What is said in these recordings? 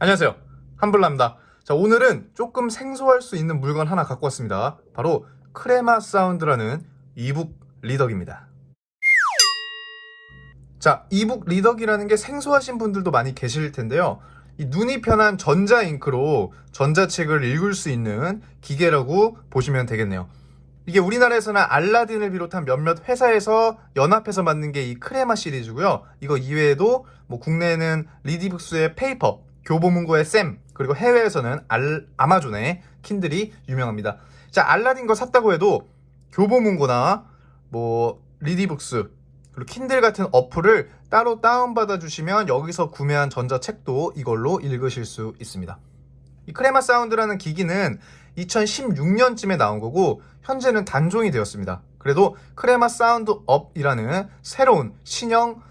안녕하세요. 한블라입니다. 자, 오늘은 조금 생소할 수 있는 물건 하나 갖고 왔습니다. 바로 크레마 사운드라는 이북 리더기입니다. 자, 이북 리더기라는 게 생소하신 분들도 많이 계실 텐데요. 이 눈이 편한 전자 잉크로 전자책을 읽을 수 있는 기계라고 보시면 되겠네요. 이게 우리나라에서는 알라딘을 비롯한 몇몇 회사에서 연합해서 만든 게 이 크레마 시리즈고요. 이거 이외에도 뭐 국내에는 리디북스의 페이퍼, 교보문고의 쌤, 그리고 해외에서는 알, 아마존의 킨들이 유명합니다. 자, 알라딘 거 샀다고 해도 교보문고나 뭐 리디북스 그리고 킨들 같은 어플을 따로 다운받아 주시면 여기서 구매한 전자책도 이걸로 읽으실 수 있습니다. 이 크레마 사운드라는 기기는 2016년쯤에 나온 거고 현재는 단종이 되었습니다. 그래도 크레마 사운드 업이라는 새로운 신형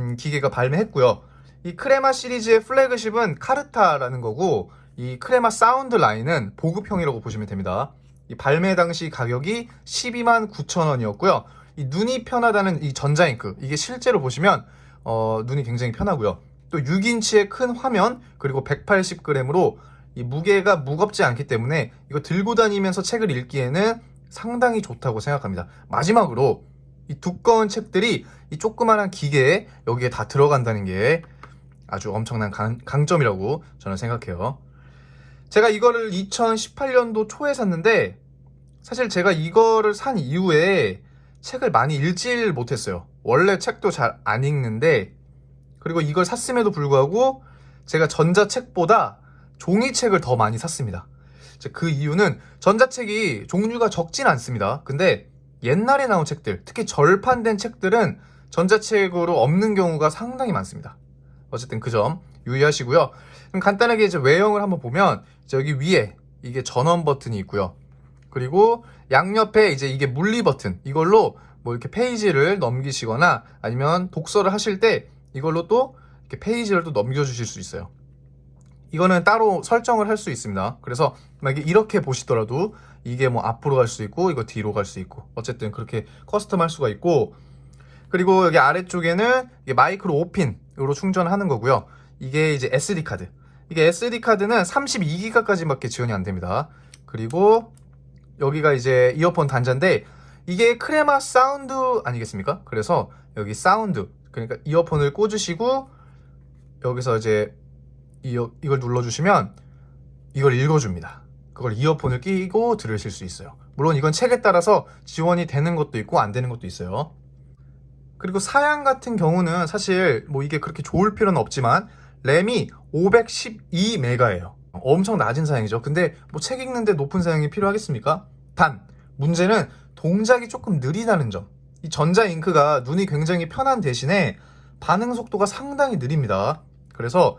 음, 기계가 발매했고요. 이 크레마 시리즈의 플래그십은 카르타라는 거고 이 크레마 사운드 라인은 보급형이라고 보시면 됩니다. 이 발매 당시 가격이 12만 9천 원이었고요. 이 눈이 편하다는 이 전자잉크 이게 실제로 보시면 어, 눈이 굉장히 편하고요. 또 6인치의 큰 화면 그리고 180g으로 이 무게가 무겁지 않기 때문에 이거 들고 다니면서 책을 읽기에는 상당히 좋다고 생각합니다. 마지막으로 이 두꺼운 책들이 이 조그만한 기계에 여기에 다 들어간다는 게 아주 엄청난 강, 강점이라고 저는 생각해요. 제가 이거를 2018년도 초에 샀는데 사실 제가 이거를 산 이후에 책을 많이 읽질 못했어요. 원래 책도 잘 안 읽는데 그리고 이걸 샀음에도 불구하고 제가 전자책보다 종이책을 더 많이 샀습니다. 그 이유는 전자책이 종류가 적진 않습니다. 근데 옛날에 나온 책들, 특히 절판된 책들은 전자책으로 없는 경우가 상당히 많습니다. 어쨌든 그 점 유의하시고요. 그럼 간단하게 이제 외형을 한번 보면 여기 위에 이게 전원 버튼이 있고요. 그리고 양옆에 이제 이게 물리 버튼 이걸로 뭐 이렇게 페이지를 넘기시거나 아니면 독서를 하실 때 이걸로 또 이렇게 페이지를 또 넘겨주실 수 있어요. 이거는 따로 설정을 할 수 있습니다. 그래서 만약에 이렇게 보시더라도 이게 뭐 앞으로 갈 수 있고 이거 뒤로 갈 수 있고 어쨌든 그렇게 커스텀 할 수가 있고 그리고 여기 아래쪽에는 마이크로 5핀 으로 충전하는 거고요. 이게 이제 SD 카드. 이게 SD 카드는 32기가까지밖에 지원이 안 됩니다. 그리고 여기가 이제 이어폰 단자인데 이게 크레마 사운드 아니겠습니까? 그래서 여기 사운드 그러니까 이어폰을 꽂으시고 여기서 이제 이어, 이걸 눌러주시면 이걸 읽어줍니다. 그걸 이어폰을 끼고 들으실 수 있어요. 물론 이건 책에 따라서 지원이 되는 것도 있고 안 되는 것도 있어요. 그리고 사양 같은 경우는 사실 뭐 이게 그렇게 좋을 필요는 없지만 램이 512메가예요. 엄청 낮은 사양이죠. 근데 뭐 책 읽는데 높은 사양이 필요하겠습니까? 단 문제는 동작이 조금 느리다는 점. 이 전자 잉크가 눈이 굉장히 편한 대신에 반응 속도가 상당히 느립니다. 그래서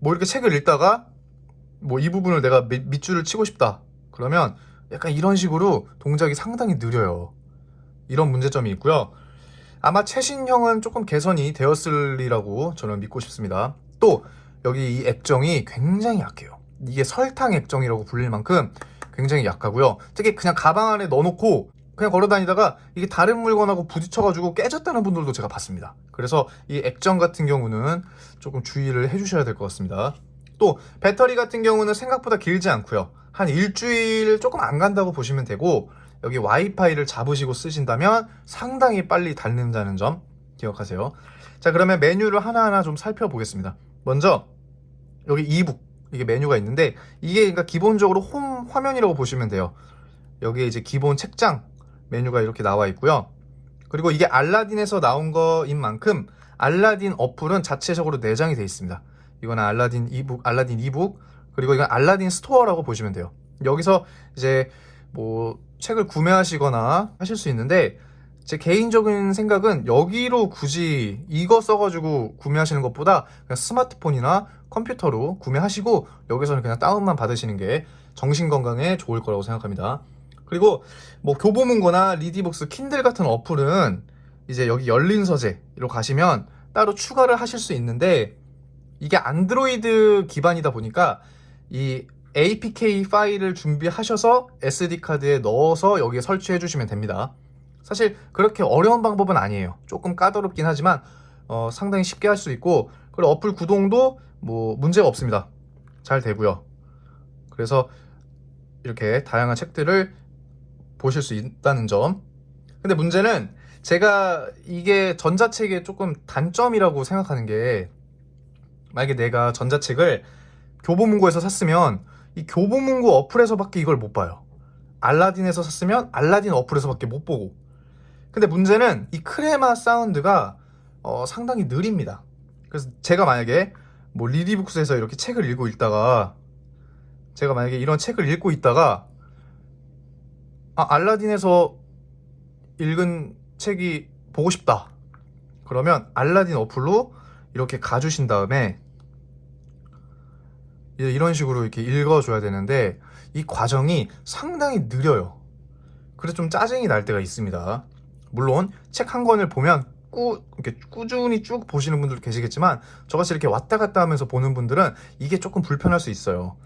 뭐 이렇게 책을 읽다가 뭐 이 부분을 내가 밑- 밑줄을 치고 싶다. 그러면 약간 이런 식으로 동작이 상당히 느려요. 이런 문제점이 있고요. 아마 최신형은 조금 개선이 되었으리라고 저는 믿고 싶습니다. 또 여기 이 액정이 굉장히 약해요. 이게 설탕 액정이라고 불릴 만큼 굉장히 약하고요. 특히 그냥 가방 안에 넣어놓고 그냥 걸어 다니다가 이게 다른 물건하고 부딪혀가지고 깨졌다는 분들도 제가 봤습니다. 그래서 이 액정 같은 경우는 조금 주의를 해주셔야 될 것 같습니다. 또 배터리 같은 경우는 생각보다 길지 않고요. 한 일주일 조금 안 간다고 보시면 되고 여기 와이파이를 잡으시고 쓰신다면 상당히 빨리 닳는다는 점 기억하세요. 자 그러면 메뉴를 하나하나 좀 살펴보겠습니다. 먼저 여기 이북 이게 메뉴가 있는데 이게 그러니까 기본적으로 홈 화면이라고 보시면 돼요. 여기에 이제 기본 책장 메뉴가 이렇게 나와 있고요. 그리고 이게 알라딘에서 나온 거인 만큼 알라딘 어플은 자체적으로 내장이 되어 있습니다. 이거는 알라딘 이북, 알라딘 이북, 그리고 이건 알라딘 스토어라고 보시면 돼요. 여기서 이제 뭐 책을 구매하시거나 하실 수 있는데 제 개인적인 생각은 여기로 굳이 이거 써가지고 구매하시는 것보다 그냥 스마트폰이나 컴퓨터로 구매하시고 여기서는 그냥 다운만 받으시는 게 정신 건강에 좋을 거라고 생각합니다. 그리고 뭐 교보문고나 리디북스, 킨들 같은 어플은 이제 여기 열린 서재로 가시면 따로 추가를 하실 수 있는데 이게 안드로이드 기반이다 보니까 이 APK 파일을 준비하셔서 SD 카드에 넣어서 여기에 설치해 주시면 됩니다. 사실 그렇게 어려운 방법은 아니에요. 조금 까다롭긴 하지만 어, 상당히 쉽게 할 수 있고 그리고 어플 구동도 뭐 문제가 없습니다. 잘 되고요. 그래서 이렇게 다양한 책들을 보실 수 있다는 점. 근데 문제는 제가 이게 전자책의 조금 단점이라고 생각하는 게 만약에 내가 전자책을 교보문고에서 샀으면 이 교보문고 어플에서밖에 이걸 못 봐요. 알라딘에서 샀으면 알라딘 어플에서밖에 못 보고. 근데 문제는 이 크레마 사운드가 어, 상당히 느립니다. 그래서 제가 만약에 뭐 리디북스에서 이렇게 책을 읽고 있다가 제가 만약에 이런 책을 읽고 있다가 아, 알라딘에서 읽은 책이 보고 싶다. 그러면 알라딘 어플로 이렇게 가주신 다음에 이런 식으로 이렇게 읽어줘야 되는데 이 과정이 상당히 느려요. 그래서 좀 짜증이 날 때가 있습니다. 물론 책 한 권을 보면 꾸, 이렇게 꾸준히 쭉 보시는 분들 계시겠지만 저같이 이렇게 왔다 갔다 하면서 보는 분들은 이게 조금 불편할 수 있어요.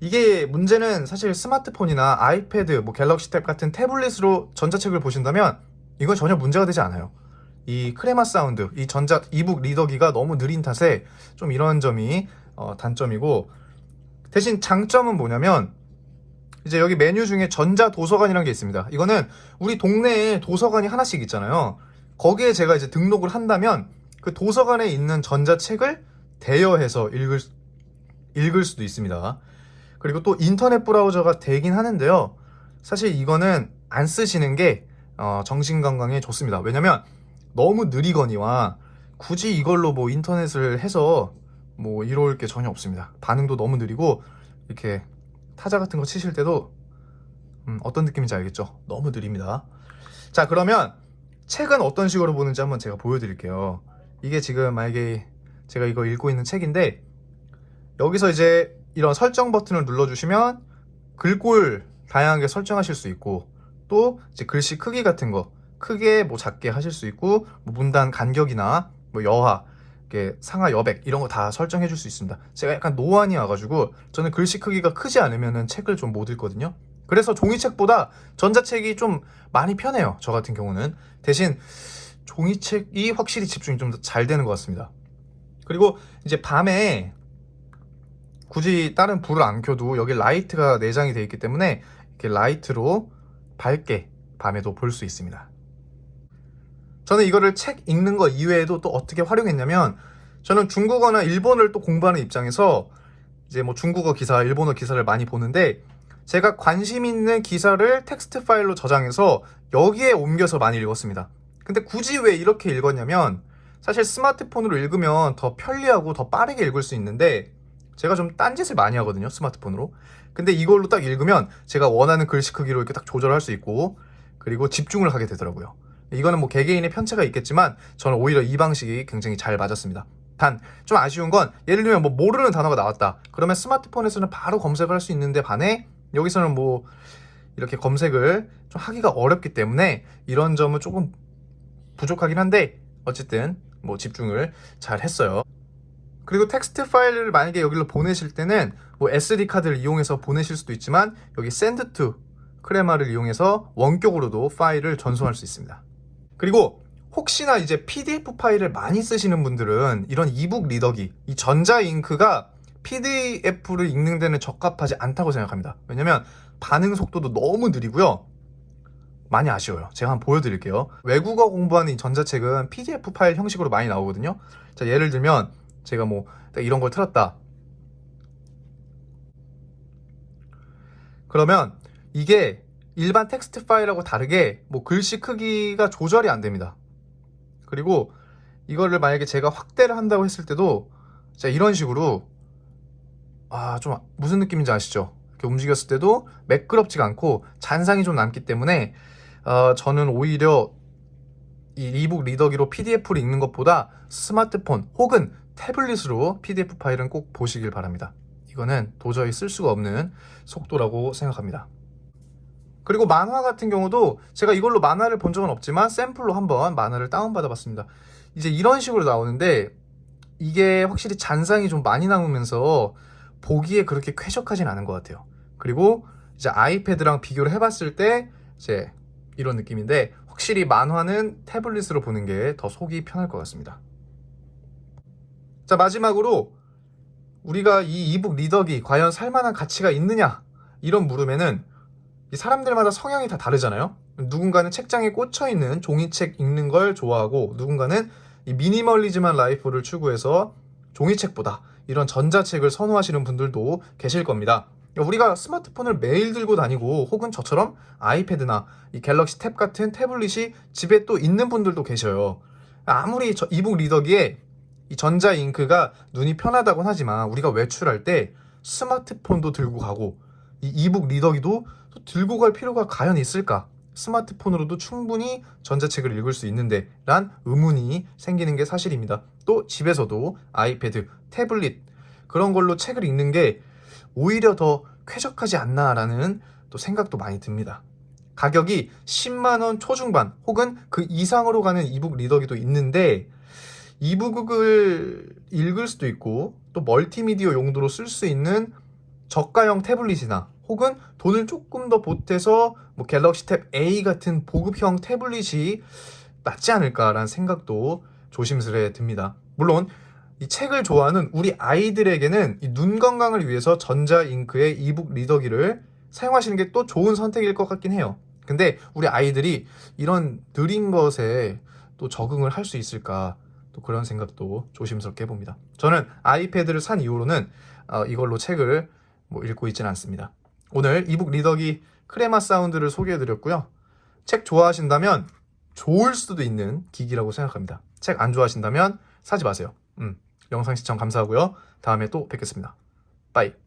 이게 문제는 사실 스마트폰이나 아이패드, 뭐 갤럭시 탭 같은 태블릿으로 전자책을 보신다면 이건 전혀 문제가 되지 않아요. 이 크레마 사운드, 이 전자 이북 리더기가 너무 느린 탓에 좀 이런 점이 어, 단점이고 대신 장점은 뭐냐면 이제 여기 메뉴 중에 전자 도서관이라는 게 있습니다. 이거는 우리 동네에 도서관이 하나씩 있잖아요. 거기에 제가 이제 등록을 한다면 그 도서관에 있는 전자책을 대여해서 읽을 읽을 수도 있습니다. 그리고 또 인터넷 브라우저가 되긴 하는데요. 사실 이거는 안 쓰시는 게 어, 정신 건강에 좋습니다. 왜냐면 너무 느리거니와 굳이 이걸로 뭐 인터넷을 해서 뭐 이럴 게 전혀 없습니다. 반응도 너무 느리고 이렇게 타자 같은 거 치실 때도 음, 어떤 느낌인지 알겠죠? 너무 느립니다. 자 그러면 책은 어떤 식으로 보는지 한번 제가 보여드릴게요. 이게 지금 만약에 제가 이거 읽고 있는 책인데 여기서 이제 이런 설정 버튼을 눌러주시면 글꼴 다양하게 설정하실 수 있고 또 이제 글씨 크기 같은 거 크게 뭐 작게 하실 수 있고 뭐 문단 간격이나 뭐 여하 상하 여백 이런 거 다 설정해 줄 수 있습니다. 제가 약간 노안이 와가지고 저는 글씨 크기가 크지 않으면은 책을 좀 못 읽거든요. 그래서 종이책보다 전자책이 좀 많이 편해요. 저 같은 경우는 대신 종이책이 확실히 집중이 좀 더 잘 되는 것 같습니다. 그리고 이제 밤에 굳이 다른 불을 안 켜도 여기 라이트가 내장이 되어 있기 때문에 이렇게 라이트로 밝게 밤에도 볼 수 있습니다. 저는 이거를 책 읽는 거 이외에도 또 어떻게 활용했냐면 저는 중국어나 일본어를 또 공부하는 입장에서 이제 뭐 중국어 기사, 일본어 기사를 많이 보는데 제가 관심 있는 기사를 텍스트 파일로 저장해서 여기에 옮겨서 많이 읽었습니다. 근데 굳이 왜 이렇게 읽었냐면 사실 스마트폰으로 읽으면 더 편리하고 더 빠르게 읽을 수 있는데 제가 좀 딴짓을 많이 하거든요 스마트폰으로 근데 이걸로 딱 읽으면 제가 원하는 글씨 크기로 이렇게 딱 조절할 수 있고 그리고 집중을 하게 되더라고요 이거는 뭐 개개인의 편차가 있겠지만 저는 오히려 이 방식이 굉장히 잘 맞았습니다 단 좀 아쉬운 건 예를 들면 뭐 모르는 단어가 나왔다 그러면 스마트폰에서는 바로 검색을 할 수 있는데 반해 여기서는 뭐 이렇게 검색을 좀 하기가 어렵기 때문에 이런 점은 조금 부족하긴 한데 어쨌든 뭐 집중을 잘 했어요. 그리고 텍스트 파일을 만약에 여기로 보내실 때는 뭐 SD 카드를 이용해서 보내실 수도 있지만 여기 send to 크레마를 이용해서 원격으로도 파일을 전송할 수 있습니다. 그리고 혹시나 이제 PDF 파일을 많이 쓰시는 분들은 이런 이북 리더기, 이 전자 잉크가 PDF를 읽는 데는 적합하지 않다고 생각합니다. 왜냐면 반응 속도도 너무 느리고요. 많이 아쉬워요. 제가 한번 보여드릴게요. 외국어 공부하는 이 전자책은 PDF 파일 형식으로 많이 나오거든요. 자, 예를 들면 제가 뭐 이런 걸 틀었다. 그러면 이게 일반 텍스트 파일하고 다르게 뭐 글씨 크기가 조절이 안 됩니다. 그리고 이거를 만약에 제가 확대를 한다고 했을 때도 자 이런 식으로 아 좀 무슨 느낌인지 아시죠? 이렇게 움직였을 때도 매끄럽지가 않고 잔상이 좀 남기 때문에 어, 저는 오히려 이 이북 리더기로 PDF를 읽는 것보다 스마트폰 혹은 태블릿으로 PDF 파일은 꼭 보시길 바랍니다. 이거는 도저히 쓸 수가 없는 속도라고 생각합니다. 그리고 만화 같은 경우도 제가 이걸로 만화를 본 적은 없지만 샘플로 한번 만화를 다운받아 봤습니다. 이제 이런 식으로 나오는데 이게 확실히 잔상이 좀 많이 남으면서 보기에 그렇게 쾌적하진 않은 것 같아요. 그리고 이제 아이패드랑 비교를 해봤을 때 이제 이런 느낌인데 확실히 만화는 태블릿으로 보는 게 더 속이 편할 것 같습니다. 자 마지막으로 우리가 이 이북 리더기 과연 살만한 가치가 있느냐 이런 물음에는 이 사람들마다 성향이 다 다르잖아요. 누군가는 책장에 꽂혀 있는 종이책 읽는 걸 좋아하고 누군가는 이 미니멀리즘한 라이프를 추구해서 종이책보다 이런 전자책을 선호하시는 분들도 계실 겁니다. 우리가 스마트폰을 매일 들고 다니고 혹은 저처럼 아이패드나 이 갤럭시 탭 같은 태블릿이 집에 또 있는 분들도 계셔요. 아무리 저 이북 리더기에 이 전자 잉크가 눈이 편하다곤 하지만 우리가 외출할 때 스마트폰도 들고 가고 이 이북 리더기도 또 들고 갈 필요가 과연 있을까? 스마트폰으로도 충분히 전자책을 읽을 수 있는데 란 의문이 생기는 게 사실입니다. 또 집에서도 아이패드, 태블릿 그런 걸로 책을 읽는 게 오히려 더 쾌적하지 않나라는 또 생각도 많이 듭니다. 가격이 10만 원 초중반 혹은 그 이상으로 가는 이북 리더기도 있는데 이북을 읽을 수도 있고 또 멀티미디어 용도로 쓸 수 있는 저가형 태블릿이나 혹은 돈을 조금 더 보태서 뭐 갤럭시 탭 A 같은 보급형 태블릿이 낫지 않을까라는 생각도 조심스레 듭니다. 물론 이 책을 좋아하는 우리 아이들에게는 이눈 건강을 위해서 전자 잉크의 이북 리더기를 사용하시는 게 또 좋은 선택일 것 같긴 해요. 근데 우리 아이들이 이런 느린 것에 또 적응을 할 수 있을까 또 그런 생각도 조심스럽게 해봅니다. 저는 아이패드를 산 이후로는 어, 이걸로 책을 뭐 읽고 있지는 않습니다. 오늘 이북 리더기 크레마 사운드를 소개해드렸고요. 책 좋아하신다면 좋을 수도 있는 기기라고 생각합니다. 책 안 좋아하신다면 사지 마세요. 음, 영상 시청 감사하고요. 다음에 또 뵙겠습니다. 빠이.